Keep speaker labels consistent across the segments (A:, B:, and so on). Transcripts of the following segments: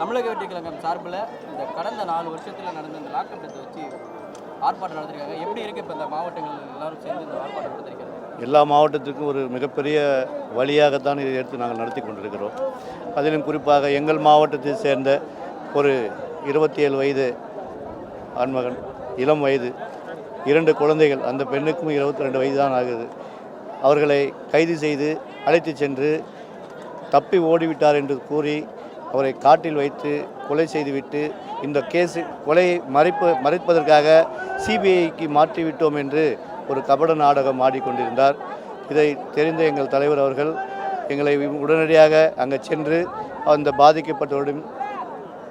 A: தமிழக வெற்றி கழகம் சார்பில் இந்த கடந்த நாலு வருஷத்தில் நடந்த இந்த லாக்டவுனத்தை வச்சு ஆர்ப்பாட்டம் நடத்திருக்காங்க. எப்படி இருக்கு இப்போ இந்த மாவட்டங்கள் எல்லாரும் சேர்ந்து இந்த ஆர்ப்பாட்டம் நடத்திருக்காங்க
B: எல்லா மாவட்டத்துக்கும் ஒரு மிகப்பெரிய வழியாகத்தான் இதை எடுத்து நாங்கள் நடத்தி கொண்டிருக்கிறோம். அதிலும் குறிப்பாக எங்கள் மாவட்டத்தை சேர்ந்த ஒரு இருபத்தி ஏழு வயது ஆண்மகன் இளம் வயது இரண்டு குழந்தைகள் அந்த பெண்ணுக்கும் இருபத்தி ரெண்டு வயது தான் ஆகுது. அவர்களை கைது செய்து அழைத்து சென்று தப்பி ஓடிவிட்டார் என்று கூறி அவரை காட்டில் வைத்து கொலை செய்துவிட்டு இந்த கேஸ் கொலையை மறைப்ப மறைப்பதற்காக சிபிஐக்கு மாற்றிவிட்டோம் என்று ஒரு கபட நாடகம் ஆடிக்கொண்டிருந்தார். இதை தெரிந்த எங்கள் தலைவர் அவர்கள் எங்களை உடனடியாக அங்கே சென்று அந்த பாதிக்கப்பட்டவரிடம்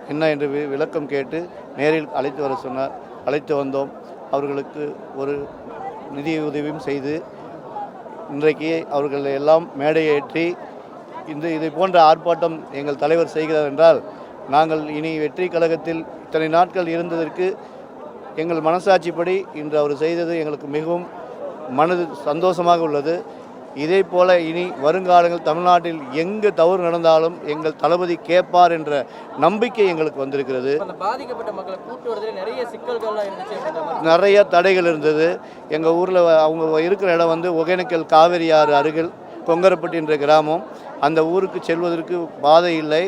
B: என்ன என்று வி- விளக்கம் கேட்டு நேரில் அழைத்து வர சொன்னார். அழைத்து வந்தோம். அவர்களுக்கு ஒரு நிதி உதவியும் செய்து இன்றைக்கு அவர்கள் எல்லாம் மேடையேற்றி இந்த இதை போன்ற ஆர்ப்பாட்டம் எங்கள் தலைவர் செய்கிறார் என்றால் நாங்கள் இனி வெற்றி கழகத்தில் இத்தனை நாட்கள் இருந்ததற்கு எங்கள் மனசாட்சிப்படி இன்று அவர் செய்தது எங்களுக்கு மிகவும் மனது சந்தோஷமாக உள்ளது. இதே போல இனி வருங்காலங்கள் தமிழ்நாட்டில் எங்கு தவறு நடந்தாலும் எங்கள் தளபதி கேட்பார் என்ற நம்பிக்கை எங்களுக்கு வந்திருக்கிறது.
A: நிறைய
B: தடைகள் இருந்தது. எங்கள் ஊரில் அவங்க இருக்கிற இடம் வந்து ஒகேனக்கல் காவேரி ஆறு அருகில் கொங்கரப்பட்டி என்ற கிராமம். அந்த ஊருக்கு செல்வதற்கு பாதை இல்லை.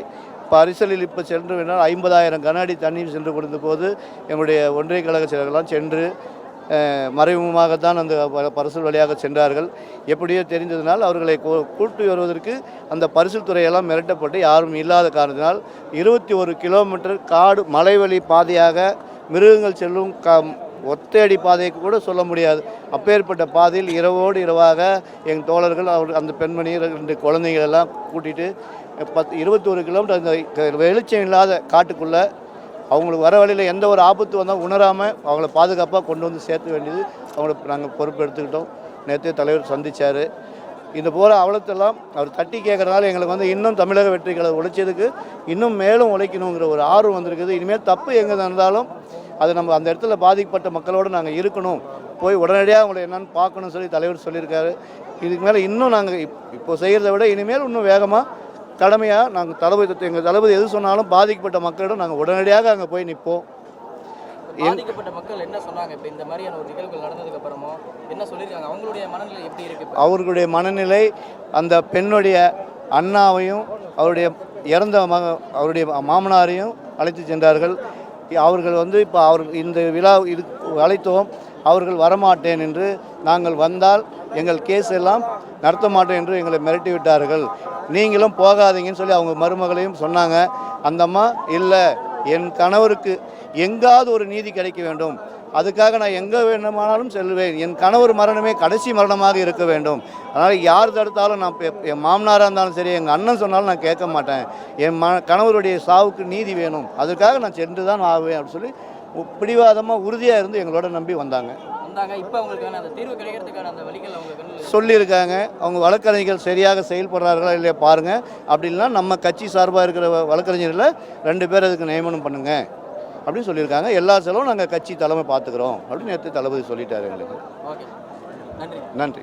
B: பரிசலில் இப்போ சென்று வேணால் ஐம்பதாயிரம் கண்ணாடி தண்ணீர் சென்று கொடுத்த போது எங்களுடைய ஒன்றிய கழக செயலர்கள்லாம் சென்று மறைமுகமாகத்தான் அந்த ப- பரிசல் வழியாக சென்றார்கள். எப்படியோ தெரிந்ததினால் அவர்களை கூ- கூட்டி வருவதற்கு அந்த பரிசல் துறையெல்லாம் மிரட்டப்பட்டு யாரும் இல்லாத காரணத்தினால் இருபத்தி ஒரு கிலோமீட்டர் காடு மலைவழி பாதையாக மிருகங்கள் செல்லும் க ஒத்தையடி பாதைக்கு கூட சொல்ல முடியாது. அப்பேற்பட்ட பாதையில் இரவோடு இரவாக எங்கள் தோழர்கள் அவர் அந்த பெண்மணி ரெண்டு குழந்தைகள் எல்லாம் கூட்டிகிட்டு பத்து இருபத்தோரு கிலோமீட்டர் அந்த வெளிச்சம் இல்லாத காட்டுக்குள்ளே அவங்களுக்கு வர வழியில் எந்த ஒரு ஆபத்து வந்தால் உணராமல் அவங்கள பாதுகாப்பாக கொண்டு வந்து சேர்த்து வேண்டியது அவங்கள நாங்கள் பொறுப்பு எடுத்துக்கிட்டோம். நேற்று தலைவர் சந்திச்சார். இந்த போகிற அவலத்தெல்லாம் அவர் தட்டி கேட்குறதுனால எங்களுக்கு வந்து இன்னும் தமிழக வெற்றிகளை உழைச்சதுக்கு இன்னும் மேலும் உழைக்கணுங்கிற ஒரு ஆர்வம் வந்திருக்குது. இனிமேல் தப்பு எங்கே நடந்தாலும் அது நம்ம அந்த இடத்துல பாதிக்கப்பட்ட மக்களோடு நாங்கள் இருக்கணும். போய் உடனடியாக அவங்களை என்னன்னு பார்க்கணும்னு சொல்லி தலைவர் சொல்லியிருக்காரு. இதுக்கு மேலே இன்னும் நாங்கள் இப் இப்போ செய்கிறத விட இனிமேல் இன்னும் வேகமாக கடமையாக நாங்கள் தளபதி எங்கள் தளபதி எது சொன்னாலும் பாதிக்கப்பட்ட மக்களிடம் நாங்கள் உடனடியாக அங்கே போய் நிற்போம்
A: பாதிக்கப்பட்ட மக்கள் என்ன சொன்னாங்க? இப்போ இந்த மாதிரியான ஒரு நிகழ்வுகள் நடந்ததுக்கு அப்புறமும் என்ன சொல்லியிருக்காங்க? அவங்களுடைய மனநிலை எப்படி இருக்கு
B: அவர்களுடைய மனநிலை அந்த பெண்ணுடைய அண்ணாவையும் அவருடைய இறந்த மக அவருடைய மாமனாரையும் அழைத்து சென்றார்கள். அவர்கள் வந்து இப்போ அவர் இந்த விழா இது அழைத்தோம் அவர்கள் வரமாட்டேன் என்று நாங்கள் வந்தால் எங்கள் கேஸ் எல்லாம் நடத்த மாட்டேன் என்று எங்களை மிரட்டி விட்டார்கள். நீங்களும் போகாதீங்கன்னு சொல்லி அவங்க மருமகளையும் சொன்னாங்க. அந்த அம்மா இல்லை என் கணவருக்கு எங்காவது ஒரு நீதி கிடைக்க வேண்டும். அதுக்காக நான் எங்கே வேண்டுமானாலும் செல்வேன். என் கணவர் மரணமே கடைசி மரணமாக இருக்க வேண்டும். அதனால் யார் தடுத்தாலும் நான் என் மாமனாராக இருந்தாலும் சரி எங்கள் அண்ணன் சொன்னாலும் நான் கேட்க மாட்டேன். என் ம கணவருடைய சாவுக்கு நீதி வேணும். அதுக்காக நான் சென்று தான் ஆவேன் அப்படின்னு சொல்லி பிடிவாதமாக உறுதியாக இருந்து எங்களோட நம்பி வந்தாங்க. சொல்லியிருக்காங்க. அவங்க வழக்கறிஞர்கள் சரியாக செயல்படுறார்களா இல்லையா பாருங்கள் அப்படி இல்லைன்னா நம்ம கட்சி சார்பாக இருக்கிற வ- வழக்கறிஞர்களை ரெண்டு பேர் அதுக்கு நியமனம் பண்ணுங்க. அப்படின்னு சொல்லியிருக்காங்க. எல்லா செலவும் நாங்கள் கட்சி தலைமை பார்த்துக்குறோம். அப்படின்னு நேற்று தளபதி சொல்லிட்டாரு எங்களுக்கு.
A: நன்றி.
B: நன்றி.